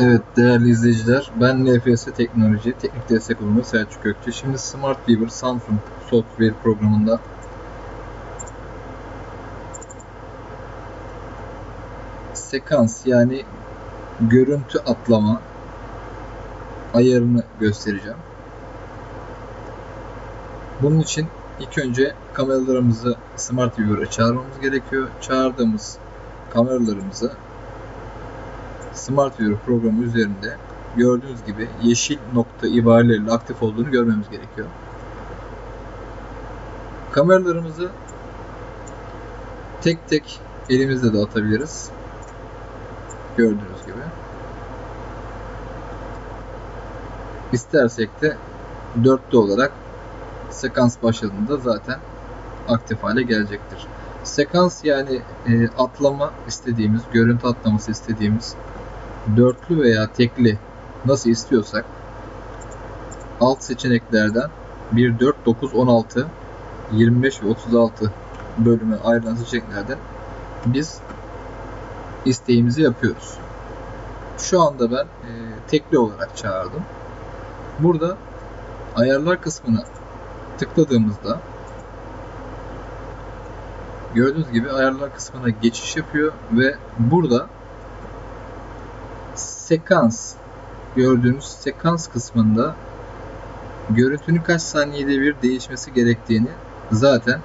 Evet değerli izleyiciler, ben NFS Teknoloji Teknik Destek Uzmanı Selçuk Gökçe. Şimdi Smart Weaver Samsung Software programında sekans yani görüntü atlama ayarını göstereceğim. Bunun için ilk önce kameralarımızı Smart Viewer'a çağırmamız gerekiyor. Çağırdığımız kameralarımızı Smart Viewer programı üzerinde gördüğünüz gibi yeşil nokta ibareleriyle aktif olduğunu görmemiz gerekiyor. Kameralarımızı tek tek elimizle de atabiliriz. Gördüğünüz gibi. İstersek de dörtlü olarak sekans başladığında zaten aktif hale gelecektir. Sekans yani e, atlama istediğimiz, görüntü atlaması istediğimiz dörtlü veya tekli nasıl istiyorsak alt seçeneklerden 1, 4, 9, 16, 25 ve 36 bölüme ayrılan seçeneklerden biz isteğimizi yapıyoruz. Şu anda ben e, tekli olarak çağırdım. Burada ayarlar kısmına tıkladığımızda gördüğünüz gibi ayarlar kısmına geçiş yapıyor ve burada sekans gördüğünüz sekans kısmında görüntünün kaç saniyede bir değişmesi gerektiğini zaten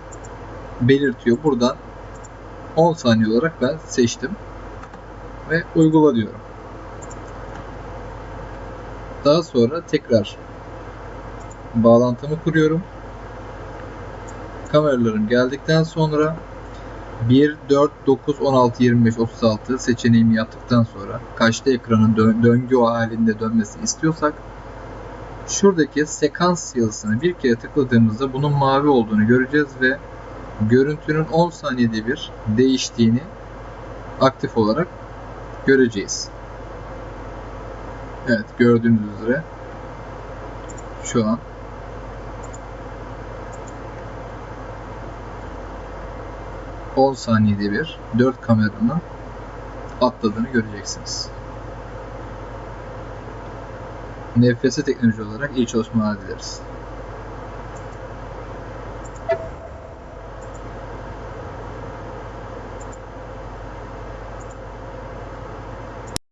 belirtiyor. Buradan 10 saniye olarak ben seçtim ve uygula diyorum. Daha sonra tekrar bağlantımı kuruyorum. Kameralarım geldikten sonra 1, 4, 9, 16, 25, 36 seçeneğimi yaptıktan sonra kaçta ekranın dö döngü halinde dönmesini istiyorsak şuradaki sekans yazısını bir kere tıkladığımızda bunun mavi olduğunu göreceğiz ve görüntünün 10 saniyede bir değiştiğini aktif olarak göreceğiz. Evet gördüğünüz üzere şu an 10 saniyede bir 4 kameranın atladığını göreceksiniz. NFS teknoloji olarak iyi çalışmalar dileriz.